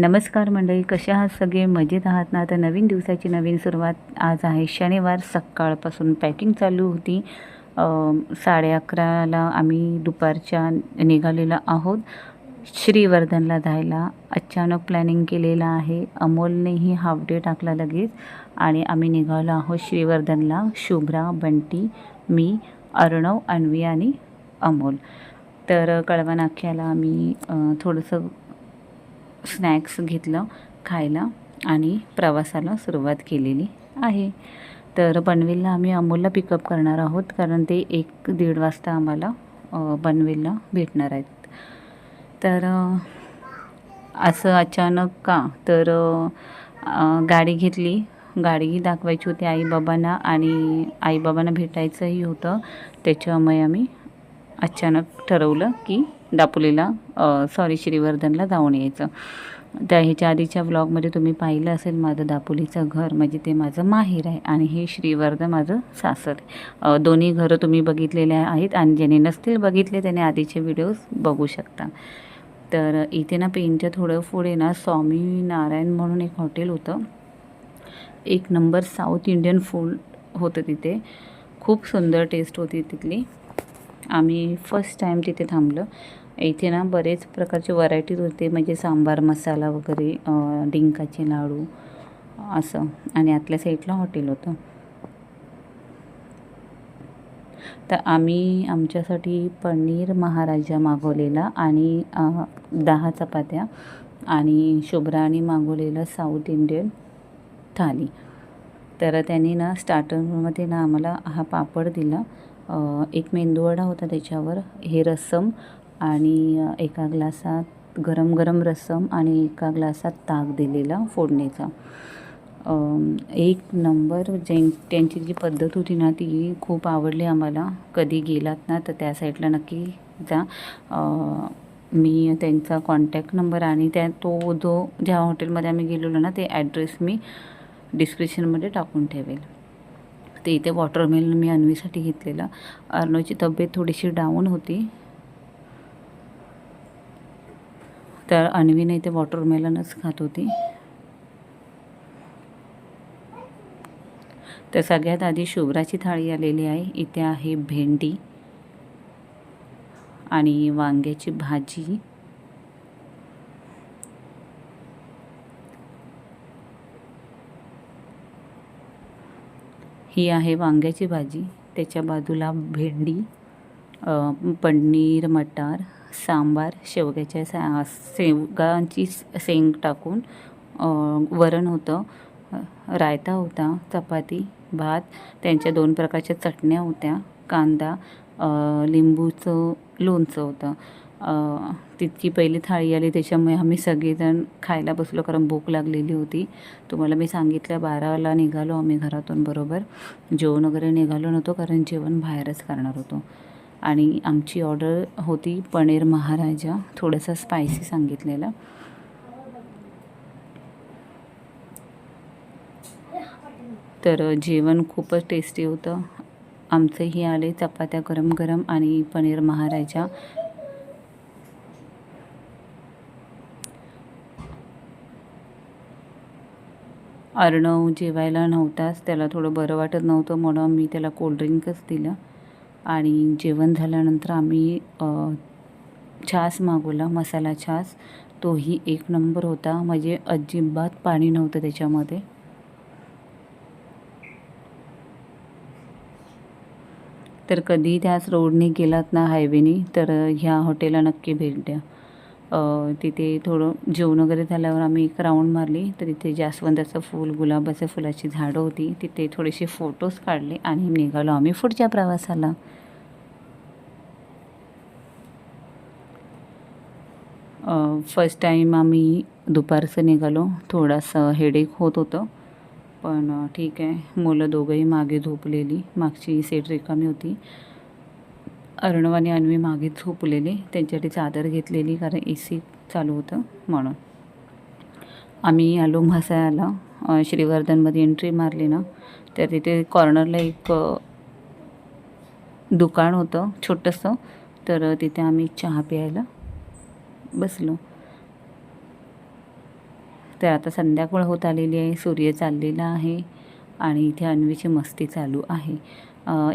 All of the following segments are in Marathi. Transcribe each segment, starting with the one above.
नमस्कार मंडळी कसे आहात सगळे? मजेत आहात ना? तर नवीन दिवसाची नवीन सुरुवात आज आहे. शनिवार सकाळपासून पॅकिंग चालू होती. साडे अकराला आम्ही दुपारच्या निघालेलो आहोत. श्रीवर्धनला जायला अचानक प्लॅनिंग केलेलं आहे. अमोलनेही हाफ डे टाकला लगेच आणि आम्ही निघालो आहोत श्रीवर्धनला. शुभ्रा बंटी मी अर्णव अन्वी आणि अमोल. तर कळवा नाक्याला आम्ही थोडंसं स्नॅक्स घेतलं खायला आणि प्रवासाला सुरुवात केलेली आहे. तर पनवेलला आम्ही अमोलला पिकअप करणार आहोत कारण ते एक दीड वाजता आम्हाला बनवेलला पनवेलला भेटणार आहेत. तर असं अचानक का? तर गाडी घेतली. गाडी दाखवायची होती आईबाबांना आणि आईबाबांना भेटायचंही होतं. त्याच्यामुळे आम्ही अचानक ठरवलं की दापोलीला सॉरी श्रीवर्धनला जाऊन यायचं. त्या ह्याच्या आधीच्या व्लॉगमध्ये तुम्ही पाहिलं असेल माझं दापोलीचं घर म्हणजे ते माझं माहेर आहे आणि हे श्रीवर्धन माझं सासर आहे. दोन्ही घरं तुम्ही बघितलेले आहेत आणि ज्याने नसतील बघितले त्याने आधीचे व्हिडिओज बघू शकता. तर इथे ना पेनच्या थोडं पुढे ना स्वामी नारायण म्हणून एक हॉटेल होतं. एक नंबर साऊथ इंडियन फूड होतं तिथे. खूप सुंदर टेस्ट होती तिथली. आम्ही फर्स्ट टाईम तिथे थांबलं. इथे ना बरेच प्रकारचे व्हरायटीज होते म्हणजे सांबार मसाला वगैरे डिंकाचे लाडू असं. आणि आतल्या साईडला हॉटेल होतं. तर आम्ही आमच्यासाठी पनीर महाराजा मागवलेला आणि दहा चपात्या आणि शुभ्राने मागवलेलं साऊथ इंडियन थाली. तर त्यांनी ना स्टार्टरमध्ये ना आम्हाला हा पापड दिला. एक मेंदूवडा होता त्याच्यावर हे रस्सम आणि एका ग्लासात गरम गरम रसम आणि एका ग्लासात ताक दिलेला फोडणीचा. एक नंबर ज्यां त्यांची जी पद्धत होती ना ती खूप आवडली आम्हाला. कधी गेलात ना तर त्या साईडला नक्की जा. मी त्यांचा कॉन्टॅक्ट नंबर आणि त्या तो जो ज्या हॉटेलमध्ये आम्ही गेलेलो ना ते ॲड्रेस मी डिस्क्रिप्शनमध्ये टाकून ठेवेल. ते इथे वॉटरमेलन मी अन्वीसाठी घेतलेलं. अर्नोची तब्येत थोडीशी डाऊन होती. तर अन्वीने इथे वॉटरमेलनच खात होती. तर सगळ्यात आधी शुभ्राची थाळी आलेली आहे. इथे आहे भेंडी आणि वांग्याची भाजी. ही आहे वांग्याची भाजी. त्याच्या बाजूला भेंडी पनीर मटार सांबार शेवग्याच्या सा शेवगांची शेंग टाकून वरण होतं. रायता होता चपाती भात त्यांच्या दोन प्रकारच्या चटण्या होत्या. कांदा लिंबूचं लोणचं होतं. तितकी पहिली थाळी आली त्याच्यामुळे आम्ही सगळेजण खायला बसलो कारण भूक लागलेली होती. तुम्हाला मी सांगितलं बाराला निघालो आम्ही घरातून बरोबर. जेवण वगैरे निघालो नव्हतो कारण जेवण बाहेरच करणार होतो. आणि आमची ऑर्डर होती पनीर महाराजा थोडंसं स्पायसी सांगितलेलं. तर जेवण खूपच टेस्टी होतं. आमचंही आले चपात्या गरम गरम आणि पनीर महाराजा. अर्णव जेवायला नव्हताच त्याला थोडं बरं वाटत नव्हतं म्हणून मी त्याला कोल्ड्रिंकच दिलं. आणि जेवण झाल्यानंतर आम्ही छास मागवला मसाला छास. तोही एक नंबर होता. म्हणजे अजिबात पाणी नव्हतं त्याच्यामध्ये. तर कधी त्याच रोडने गेलात ना हायवेनी तर ह्या हॉटेलला नक्की भेट द्या. तिथे थोडं जेवण वगैरे झाल्यावर आम्ही एक राऊंड मारली. तर तिथे जास्वंदाचं फूल गुलाबाच्या फुलाची झाडं होती. तिथे थोडेसे फोटोज काढले आणि निघालो आम्ही पुढच्या प्रवासाला. फर्स्ट टाईम आम्ही दुपारचं निघालो. थोडासा हेडेक होत होतं. पण ठीक आहे. मुलं दोघंही मागे झोपलेली. मागची सीट रिकामी होती. अर्णव आणि अन्वी मागे झोपलेले. त्यांच्यासाठी चादर घेतलेली कारण ए सी चालू होतं म्हणून. आम्ही आलो म्हसाळ्याला. श्रीवर्धनमध्ये एंट्री मारली ना. तर तिथे कॉर्नरला एक दुकान होतं छोटंसं. तर तिथे आम्ही चहा प्यायला बसलो. तर आता संध्याकाळ होत आलेली आहे. सूर्य चाललेला आहे आणि इथे अन्वीची मस्ती चालू आहे.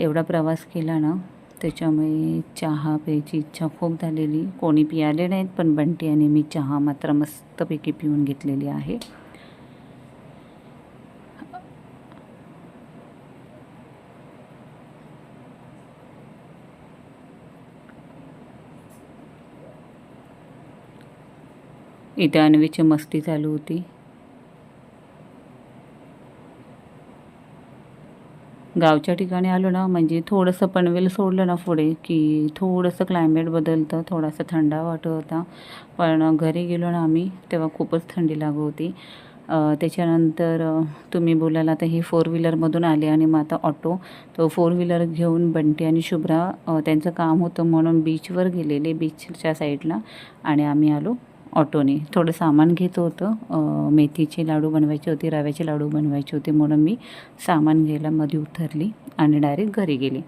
एवढा प्रवास केला ना त्याच्यामुळे चहा प्यायची इच्छा खूप झालेली. कोणी पियाले नाहीत पण बंटी आणि मी चहा मात्र मस्तपैकी पिऊन घेतलेली आहे. इथे अन्वीची मस्ती चालू होती. गावच्या ठिकाणी आलो ना म्हणजे थोडंसं पनवेल सोडलं ना पुढे की थोडंसं क्लायमेट बदलतं थोडासा थंडा वाटत होता. पण घरी गेलो ना आम्ही तेव्हा खूपच थंडी लागू होती. त्याच्यानंतर तुम्ही बोलाल आता हे फोर व्हीलरमधून आले आणि मग आता ऑटो तो फोर व्हीलर घेऊन बंटी आणि शुभ्रा त्यांचं काम होतं म्हणून बीचवर गेलेले बीचच्या साईडला आणि आम्ही आलो. ऑटोने. थोडं सामान घेत होतं. मेथीचे लाडू बनवायचे होते रव्याचे लाडू बनवायचे होते म्हणून मी सामान घ्यायला मध्ये उतरली आणि डायरेक्ट घरी गेले.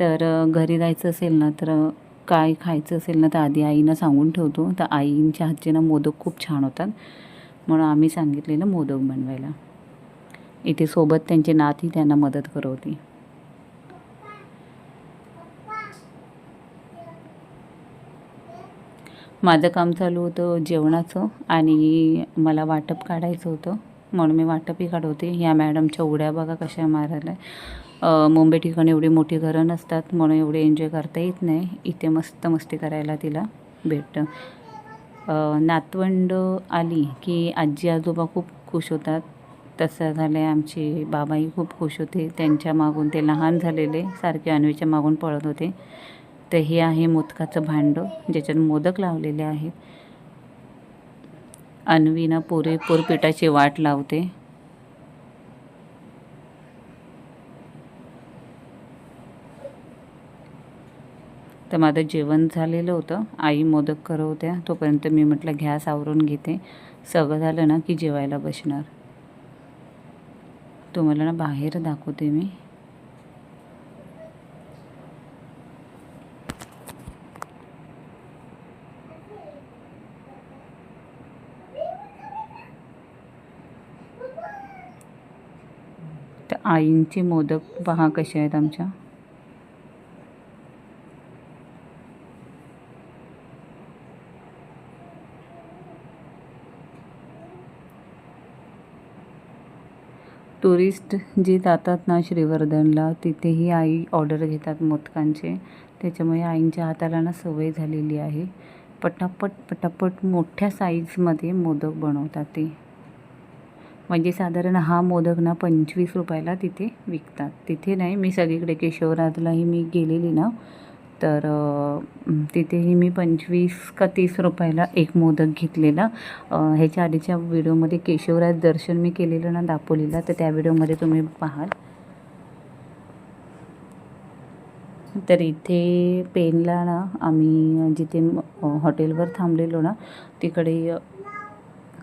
तर घरी जायचं असेल ना तर काय खायचं असेल ना तर आधी आईनं सांगून ठेवतो. तर आईंच्या हातचे ना मोदक खूप छान होतात. म्हणून आम्ही सांगितलेलं मोदक बनवायला. इथे सोबत त्यांची नाती त्यांना मदत करवते. माझं काम चालू होतं जेवणाचं आणि मला वाटप काढायचं होतं. म्हणून मी वाटपही काढवते. ह्या मॅडमच्या उड्या बघा कशा मारायला. आहे मुंबई ठिकाणी एवढी मोठी घरं नसतात म्हणून एवढे एन्जॉय करता येत नाही. इथे मस्त मस्ती करायला तिला भेटतं. नातवंड आली की आजी आजोबा खूप खुश होतात. तसं झालं आहे आमचे बाबाही खूप खुश होते. त्यांच्या मागून ते लहान झालेले सारखे अन्वीच्या मागून पळत होते. तर हे आहे मोदकाचं भांडं ज्याच्यात मोदक लावलेले आहेत. अन्वीनं पुरेपूर पिठाची वाट लावते. तर माझं जेवण झालेलं होतं. आई मोदक करवत्या. तोपर्यंत मी म्हटलं गॅस आवरून घेते. सगळं झालं ना की जेवायला बसणार. तुम्हाला ना बाहेर दाखवते मी तर आईंचे मोदक पहा कसे आहेत आमच्या. टुरिस्ट जे जातात ना श्रीवर्धनला तिथेही आई ऑर्डर घेतात मोदकांचे. त्याच्यामुळे आईंच्या हाताला ना सवय झालेली आहे. पटापट पटापट मोठ्या साईजमध्ये मोदक बनवतात ते. म्हणजे साधारण हा मोदक ना पंचवीस रुपयाला तिथे विकतात. तिथे नाही मी सगळीकडे केशवराजलाही मी गेलेली ना तर तिथेही मी पंचवीस का तीस रुपयाला एक मोदक घेतलेला. ह्याच्या आधीच्या व्हिडिओमध्ये केशवराज दर्शन मी केलेलं ना दापोलीला तर त्या व्हिडिओमध्ये तुम्ही पाहाल. तर इथे पेनला ना आम्ही जिथे हॉटेलवर थांबलेलो ना तिकडे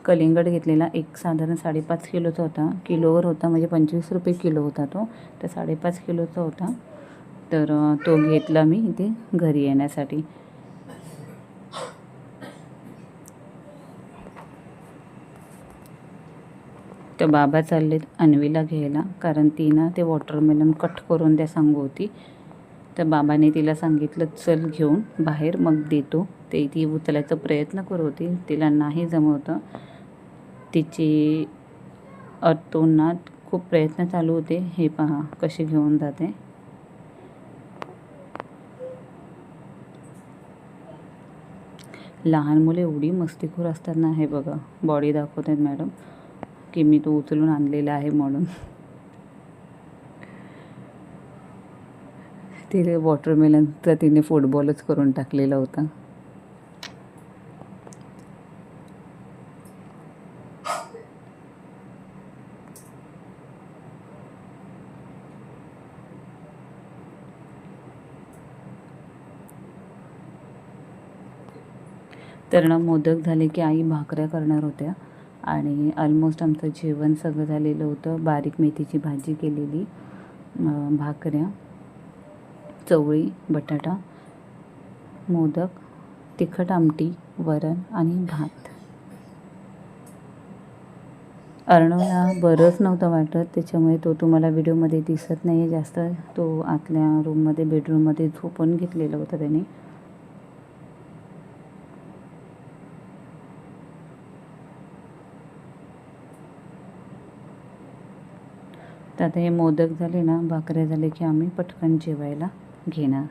कलिंगड घेतलेला एक साधारण साडेपाच किलोचा होता. किलोवर होता म्हणजे पंचवीस रुपये किलो होता तो. तर साडेपाच किलोचा होता. तर तो घेतला मी इथे घरी येण्यासाठी. तर बाबा चाललेत अन्वीला घ्यायला. कारण ती ना ते वॉटरमेलन कट करून द्या सांगू होती. तर बाबाने तिला सांगितलं चल घेऊन बाहेर मग देतो. ते ती उचलायचा प्रयत्न करत होती. तिला नाही जमवतं. तिची अतून खूप प्रयत्न चालू होते. हे पहा कशी घेऊन जाते. लहान मुले एवढी मस्तीखोर असतात ना हे बघा बॉडी दाखवत आहेत मॅडम की मी तो उचलून आणलेला आहे म्हणून. तिने वॉटरमेलनचा तिने फुटबॉलच करून टाकलेला होता. तर ना मोदक झाले की आई भाकऱ्या करणार होत्या. आणि ऑलमोस्ट आमचं जेवण सगळं झालेलं होतं. बारीक मेथीची भाजी केलेली भाकऱ्या चवळी बटाटा मोदक तिखट आमटी वरण आणि भात. अर्णवला बरंच नव्हतं वाटत. त्याच्यामुळे तो तुम्हाला व्हिडिओमध्ये दिसत नाही आहे जास्त. तो आतल्या रूममध्ये बेडरूममध्ये झोपून घेतलेलं होतं त्याने. तर आता हे मोदक झाले ना भाकऱ्या झाले की आम्ही पटकन जेवायला घेणार.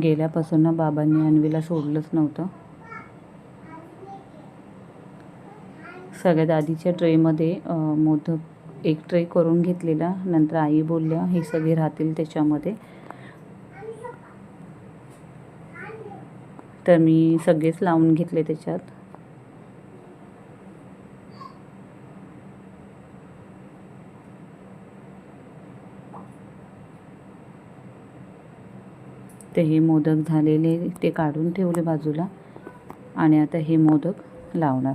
गेल्यापासून ना बाबांनी अन्वीला सोडलंच नव्हतं. सगळ्यात आधीच्या ट्रेमध्ये मोदक एक ट्रे करून घेतलेला. नंतर आई बोलल्या हे सगळे राहतील त्याच्यामध्ये. तर मी सगळेच लावून घेतले त्याच्यात. ते हे मोदक झालेले ते काढून ठेवले बाजूला आणि आता हे मोदक लावणार.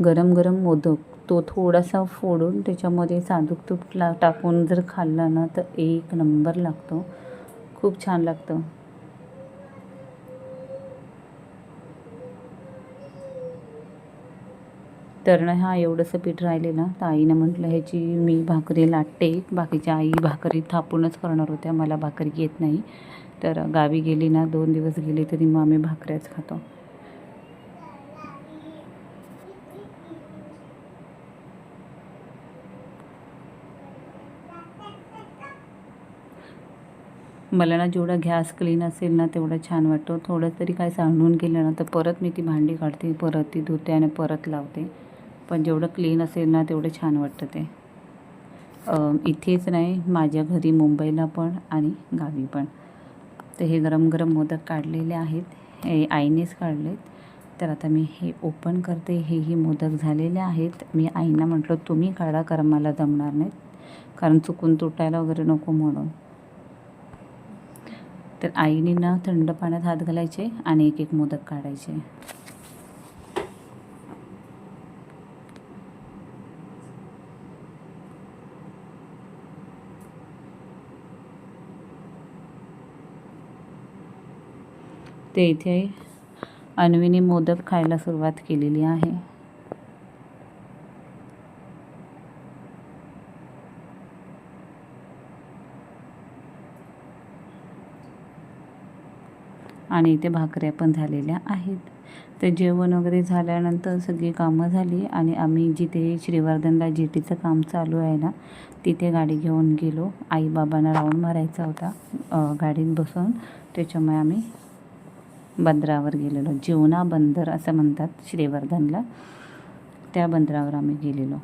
गरम गरम मोदक तो थोडासा फोडून त्याच्यामध्ये साधूक तूप ला टाकून जर खाल्ला ना तर एक नंबर लागतो. खूप छान लागतं. तर ना हा एवढंसं पीठ राहिलेलं तर आईनं म्हटलं ह्याची मी भाकरी लाटते. बाकीच्या आई भाकरी थापूनच करणार होत्या. मला भाकरी येत नाही. तर गावी गेली ना दोन दिवस गेली तरी मग आम्ही भाकऱ्याच खातो. मला ना जेवढा गॅस क्लीन असेल ना तेवढा छान वाटतो. थोडं तरी काय सांडून गेलं ना तर परत मी ती भांडी काढते परत ती धुते आणि परत लावते. पण जेवढं क्लीन असेल ना तेवढं छान वाटतं ते. इथेच नाही माझ्या घरी मुंबईला पण आणि गावी पण. तर हे गरम गरम मोदक काढलेले आहेत. हे आईनेच काढलेत. तर आता मी हे ओपन करते. हेही मोदक झालेले आहेत. मी आईना म्हटलं तुम्ही काढा कारण मला जमणार नाहीत. कारण चुकून तुटायला वगैरे नको म्हणून. तर आईने ना थंड पाण्यात हात घालायचे आणि एक एक मोदक काढायचे. ते इथे अन्वीने मोदक खायला सुरुवात केलेली आहे. आणि इथे भाकऱ्या पण झालेल्या आहेत. तर जेवण वगैरे झाल्यानंतर सगळी कामं झाली आणि आम्ही जिथे श्रीवर्धनला जेटीचं काम चालू आहे ना तिथे गाडी घेऊन गेलो. आई बाबांना राऊंड मारायचा होता गाडीत बसून. त्याच्यामुळे आम्ही बंदरावर गेलेलो. जीवना बंदर असं म्हणतात श्रीवर्धनला. त्या बंदरावर आम्ही गेलेलो.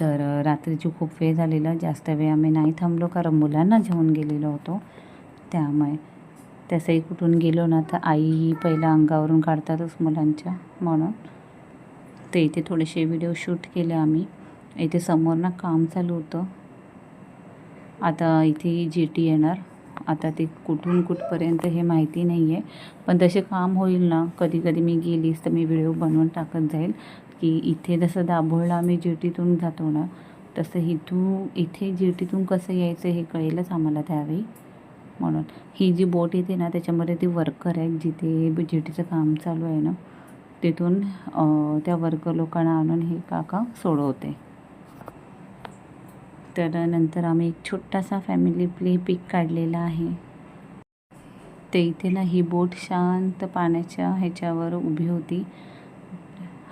तर रात्रीची खूप वेळ झालेला. जास्त वेळ आम्ही नाही थांबलो कारण मुलांना घेऊन गेलेलो होतो. त्यामुळे तसंही कुठून गेलो ना तर आई पहिला अंगावरून काढतातच मुलांच्या म्हणून. ते इथे थोडेसे व्हिडिओ शूट केले आम्ही. इथे समोर ना काम चालू होतं. आता इथे जी टी येणार. आता ते कुठून कुठपर्यंत हे माहिती नाही आहे पण तसे काम होईल ना. कधी कधी मी गेलीस तर मी व्हिडिओ बनवून टाकत जाईल की इथे जसं दाभोळला आम्ही जेटीतून जातो ना तसं इथून इथे जेटीतून कसं यायचं हे कळेलच आम्हाला त्यावेळी. म्हणून. ही जी बोट येते ना त्याच्यामध्ये ते वर्कर आहेत जिथे बीजेटीचं काम चालू आहे ना तिथून त्या वर्कर लोकांना आणून हे काका सोडवते. तर नंतर आम्ही एक छोटासा फॅमिली प्ले पिक काढलेला आहे. ते इथे ना ही बोट शांत पाण्याच्या ह्याच्यावर उभी होती.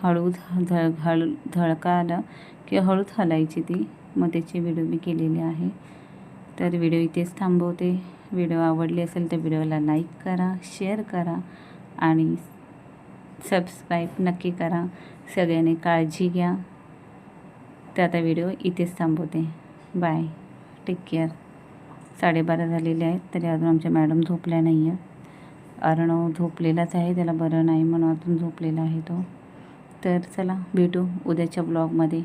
हळूच झळ हळू झळका आलं की हळूच हलायची ती. मग त्याची व्हिडिओ मी केलेली आहे. तर व्हिडिओ इथेच थांबवते. व्हिडिओ आवडली असेल तर व्हिडिओला लाईक करा शेअर करा आणि सबस्क्राईब नक्की करा. सगळ्यांनी काळजी घ्या. तर आता व्हिडिओ इथेच थांबवते. बाय. टेक केअर साडेबारा झालेले आहेत तरी अजून आमच्या मॅडम झोपल्या नाही आहेत अर्णव झोपलेलाच आहे त्याला बरं नाही म्हणून अजून झोपलेला आहे तो. तर चला भेटू उद्याच्या ब्लॉगमध्ये